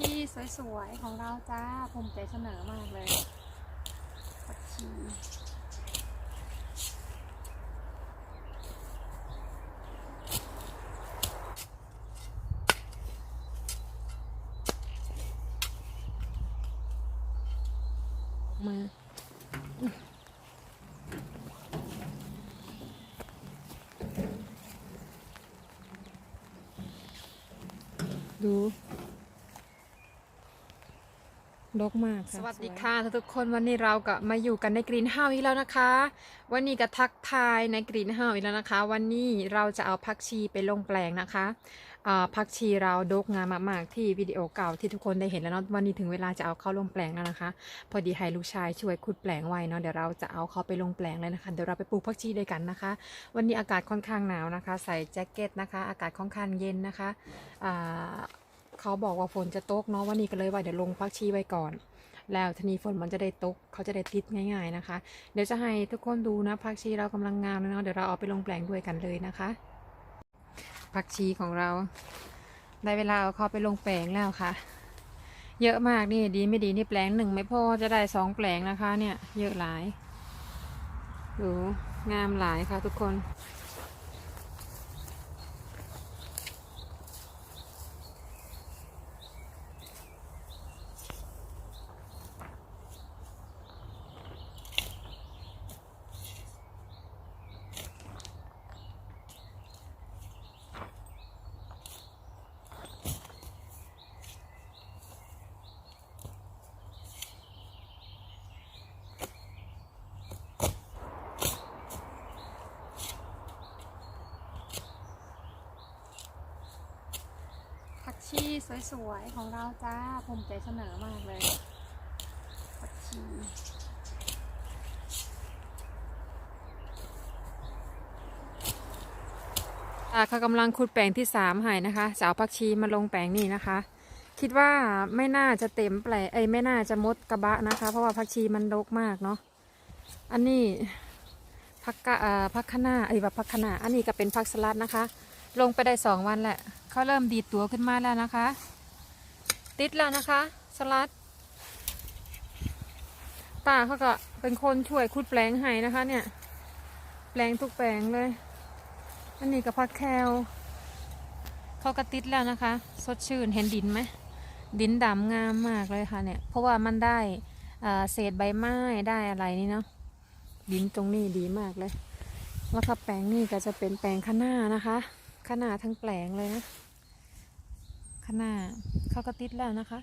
ชีสวยๆ ของเราจ้าภูมิใจเสนอมากเลยผักชีมาดู ดกมากค่ะสวัสดีค่ะทุกคนวันนี้เราก็มาอยู่กันในกรีนเฮาส์อีกแล้วนะคะ วันนี้ก็ทักทายในกรีนเฮาส์อีกแล้วนะคะ วันนี้เราจะเอาผักชีไปลงแปลงนะคะผักชีเราดกงามมากๆที่วิดีโอเก่าที่ทุกคนได้เห็นแล้วเนาะวันนี้ถึงเวลาจะเอาเข้าลงแปลงแล้วนะคะ พอดีให้ลูกชายช่วยขุดแปลงไว้เนาะเดี๋ยวเราจะเอาเขาไปลงแปลงเลยนะคะเดี๋ยวเราไปปลูกผักชีด้วยกันนะคะ วันนี้อากาศค่อนข้างหนาวนะคะ ใส่แจ็คเก็ตนะคะ อากาศค่อนข้างเย็นนะคะ เขาบอกว่าฝนจะตกเนาะวันนี้ก็เลยว่าเดี๋ยวลงผักชีไว้ก่อน แล้วทีนี้ฝนมันจะได้ตก เขาจะได้ติดง่าย ๆนะคะ เดี๋ยวจะให้ทุกคนดูนะผักชีเรากำลังงามเลยเนาะเดี๋ยวเราเอาไปลงแปลงด้วยกันเลยนะคะผักชีของเรา ได้เวลาเอาเขาไปลงแปลงแล้วค่ะ เยอะมากนี่ดีไม่ดีนี่แปลงหนึ่งไม่พอจะได้สองแปลงนะคะ เนี่ย เยอะหลายดูงามหลายค่ะทุกคน ชีสวยๆ ของเราจ้าภูมิใจเสนอมากเลยผักชีอ่าเขากำลังขุดแปลงที่สามให้นะคะจะเอาผักชีมาลงแปลงนี่นะคะ คิดว่าไม่น่าจะเต็มแปลงเอ้ยไม่น่าจะมดกระบะนะคะ เพราะว่าผักชีมันรกมากเนาะอันนี้ผักกะผักคะน้าเอ้แบบผักคะน้าอันนี้ก็เป็นผักสลัดนะคะ ลงไปได้สองวันแหละ เขาเริ่มดีดตัวขึ้นมาแล้วนะคะ ติดแล้วนะคะ สลัดป้าเขาก็เป็นคนช่วยขุดแปลงให้นะคะ เนี่ย แปลงทุกแปลงเลย อันนี้กับผักแคลเขาก็ติดแล้วนะคะ สดชื่นเห็นดินไหมดินดำงามมากเลยค่ะเนี่ย เพราะว่ามันได้เศษใบไม้ได้อะไรนี่เนาะดินตรงนี้ดีมากเลย แล้วก็แปลงนี่ก็จะเป็นแปลงข้างหน้านะคะ ขนาดทั้งแปลงเลยนะขนาดเขาก็ติดแล้วนะคะ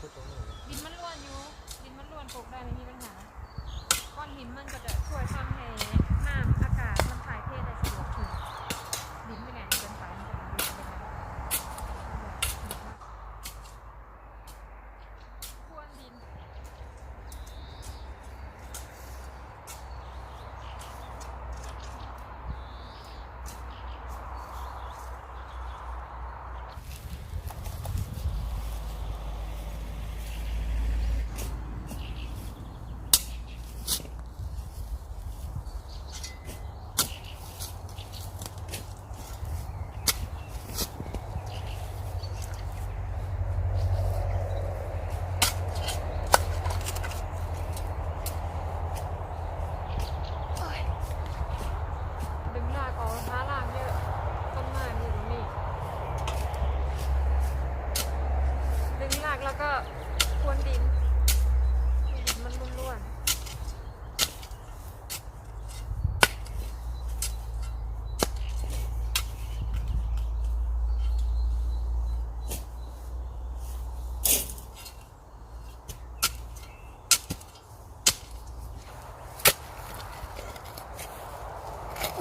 ดินมันร่วนอยู่ดินมันร่วนปลูกได้ไม่มีปัญหาก้อนหินมันก็จะช่วยทำให้น้ำอากาศมันถ่ายเทได้สะดวกขึ้นดินไม่แหลงเป็นไงมันจะดินเป็นอะไรพรวนดิน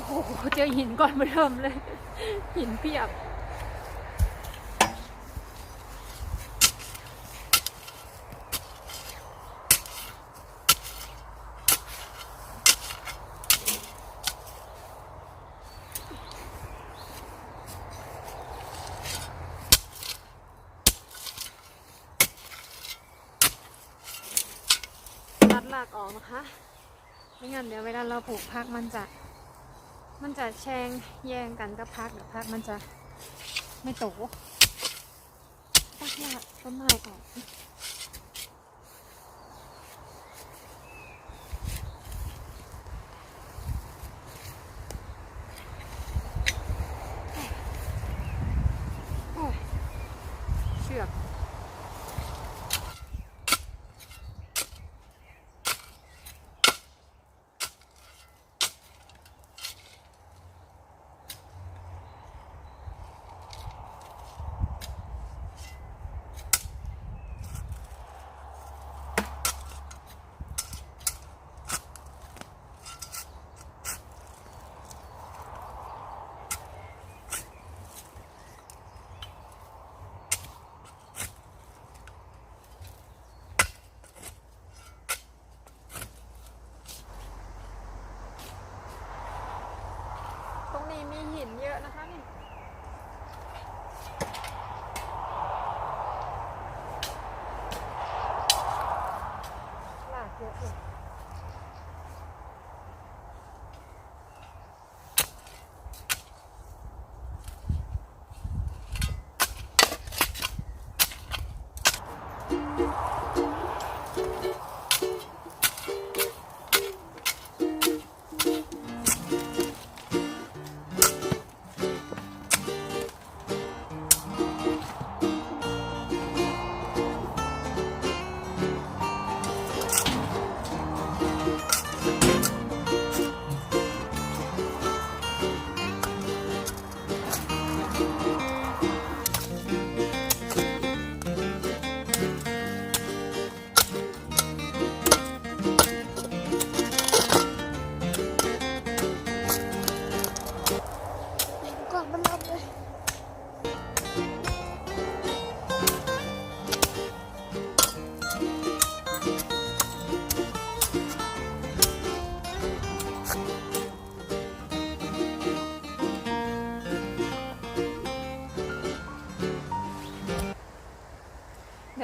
โห เจอหินก่อนมาเริ่มเลย หินเพียบตัดหลากออกนะคะ ไม่งั้นเดี๋ยวเวลาเราปลูกพักมันจะ มันจะแชงแย่งกันก็พักเดี๋ยวพักมันจะไม่โตตักหลากต้นไม้ออก นี้มีหิ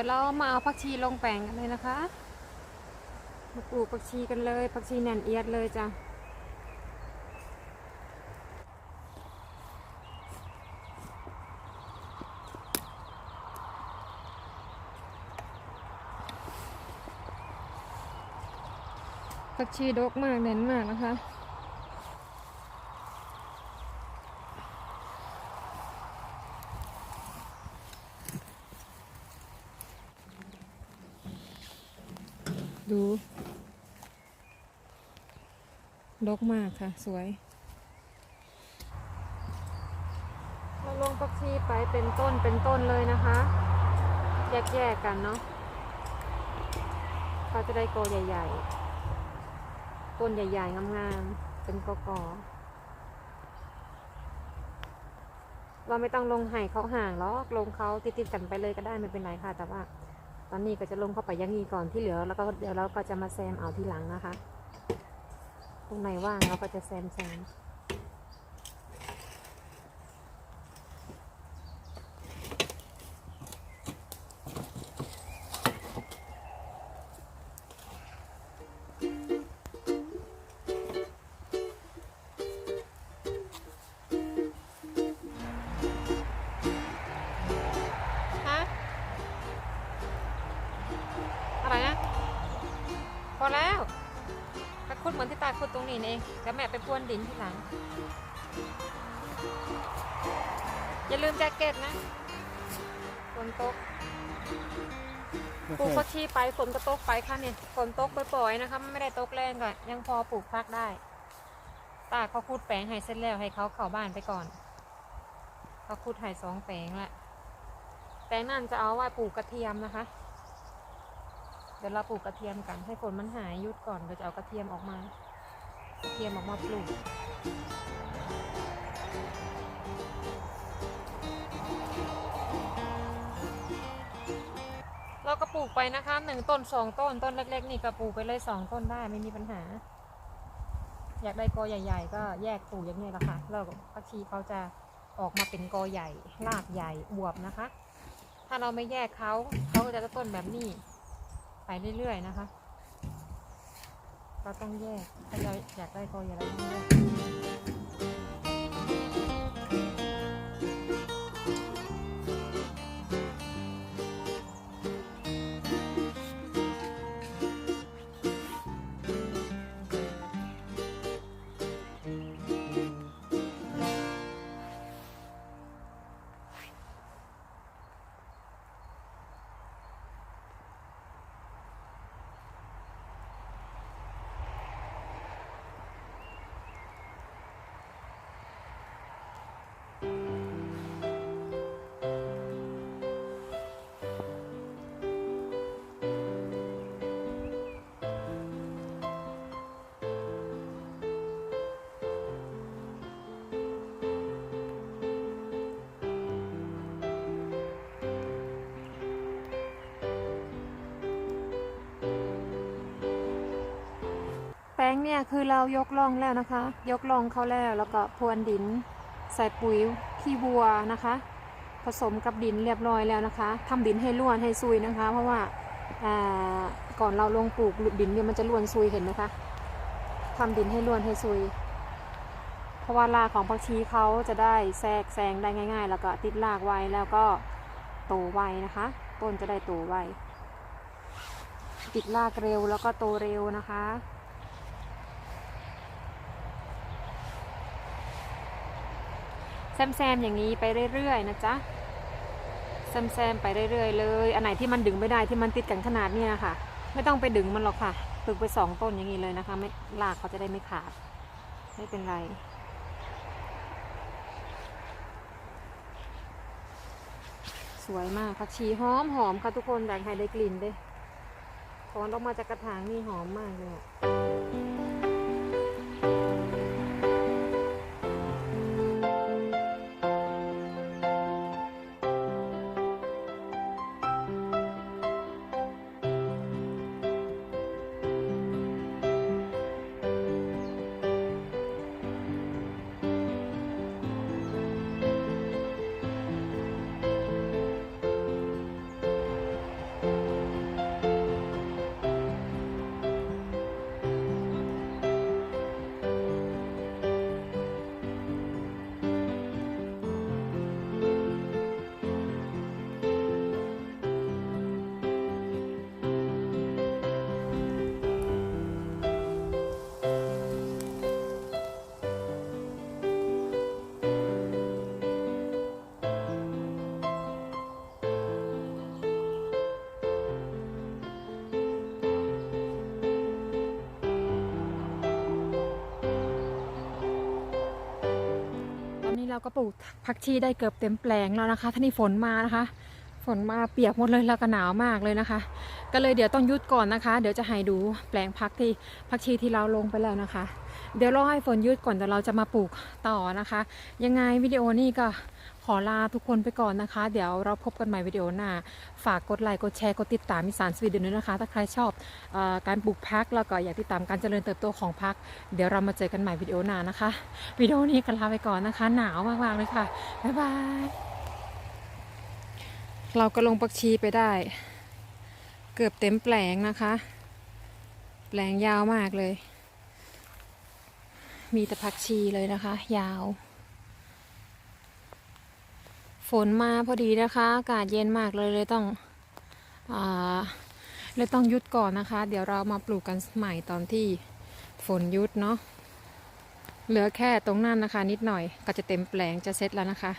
ยวเรามาเอาผักชีลงแปลงกันเลยนะคะมาปลูกผักชีกันเลยผักชีแหนนเอียดเลยจ้ะผักชีดกมากเน้นมากนะคะ ดูดกมากค่ะ สวย เราลงผักชีไปเป็นต้นเป็นต้นเลยนะคะ แยกๆกันเนาะเขาจะได้โกใหญ่ๆ ต้นใหญ่ๆ งามๆ เป็นกอกอเราไม่ต้องลงไห่เขาห่างหรอกลงเขาติดๆกันไปเลยก็ได้ไม่เป็นไรค่ะ แต่ว่า อนนี้ก็จะลงเข้าไปยังงี้ก่อนที่เหลือ แล้วก็เดี๋ยวเราก็จะมาแซมเอาทีหลังนะคะ ตรงไหนว่างเราก็จะแซมแซม อแล้วถ้าคุดเหมือนที่ตาคุดตรงนี้นี่เองแล้วแม่ไปพรวนดินทีหลัง อย่าลืมแจ็คเก็ตนะฝนตกปลูกผักชีไปฝนก็ตกไปค่ะเนี่ยฝนตกปล่อยๆนะคะมันไม่ได้ตกแรงก็ยังพอปลูกพักได้ ตาเขาคุดแปลงให้เสร็จแล้วให้เขาเข้าบ้านไปก่อนเขาคุดให้สองแปลงละแปลงนั่นจะเอาไว้ปลูกกระเทียมนะคะเดี๋ยวเราปลูกกระเทียมกันให้ฝนมันหายยุดก่อนเราจะเอากระเทียมออกมากระเทียมออกมาปลูกเราก็ปลูกไปนะคะหนึ่งต้นสองต้นต้นเล็ก ๆ นี่ก็ปลูกไปเลยสองต้นได้ไม่มีปัญหา อยากได้กอใหญ่ ๆ ก็แยกปลูกอย่างนี้แหละค่ะแล้วผักชีเขาจะออกมาเป็นกอใหญ่รากใหญ่อวบนะคะ ถ้าเราไม่แยกเขาเขาก็จะต้นแบบนี้ ไปเรื่อยๆนะคะ เราต้องแยกถ้าเราอยากได้กอใหญ่เราต้องแยก งเนี่ยคือเรายกล่องแล้วนะคะ ยกล่องเขาแล้วแล้วก็พรวนดิน ใส่ปุ๋ยขี้วัวนะคะ ผสมกับดินเรียบร้อยแล้วนะคะทำดินให้ร่วนให้ซุยนะคะ เพราะว่าก่อนเราลงปลูกดินเนี่ยมันจะร่วนซุยเห็นไหมคะทำดินให้ร่วนให้ซุย เพราะว่ารากของผักชีเขาจะได้แทรกแซงได้ง่าย ๆ แล้วก็ติดรากไวแล้วก็โตไวนะคะ ต้นจะได้โตไวติดรากเร็วแล้วก็โตเร็วนะคะ แซมๆอย่างนี้ไปเรื่อยๆนะจ๊ะแซมๆไปเรื่อยๆเลย อันไหนที่มันดึงไม่ได้ที่มันติดกันขนาดเนี้ยค่ะ ไม่ต้องไปดึงมันหรอกค่ะปลูกไปสองต้นอย่างนี้เลยนะคะไม่รากเขาจะได้ไม่ขาด ไม่เป็นไรสวยมากผักชีหอมหอมค่ะทุกคนอยากให้ได้กลิ่นด้วยถอนออกมาจากกระถางนี่หอมมากเลย ก็ปลูกผักชีได้เกือบเต็มแปลงแล้วนะคะท่านี่ฝนมานะคะ ฝนมาเปียกหมดเลยแล้วก็หนาวมากเลยนะคะ ก็เลยเดี๋ยวต้องยุดก่อนนะคะ เดี๋ยวจะให้ดูแปลงผักที่ผักชีที่เราลงไปแล้วนะคะ เดี๋ยวรอให้ฝนยุดก่อนเดี๋ยวเราจะมาปลูกต่อนะคะ ยังไงวิดีโอนี้ก็ ขอลาทุกคนไปก่อนนะคะ เดี๋ยวเราพบกันใหม่วิดีโอหน้า ฝากกดไลค์ กดแชร์ กดติดตามมิสานสวีเดนด้วยนะคะ ถ้าใครชอบอการปลูกพักแล้วก็อยากติดตามการเจริญเติบโตของพัก เดี๋ยวเรามาเจอกันใหม่วิดีโอหน้านะคะ วิดีโอนี้ก็ลาไปก่อนนะคะ หนาวมากๆเลยค่ะ บ๊ายบาย เราก็ลงปักชีไปได้ เกือบเต็มแปลงนะคะ แปลงยาวมากเลย มีแต่ผักชีเลยนะคะ ยาว ฝนมาพอดีนะคะ อากาศเย็นมากเลยเลยต้องอาเลยต้องยุดก่อนนะคะ เดี๋ยวเรามาปลูกกันใหม่ตอนที่ฝนยุดเนาะเหลือแค่ตรงนั้นนะคะ นิดหน่อยก็จะเต็มแปลงจะเซ็ตแล้วนะคะ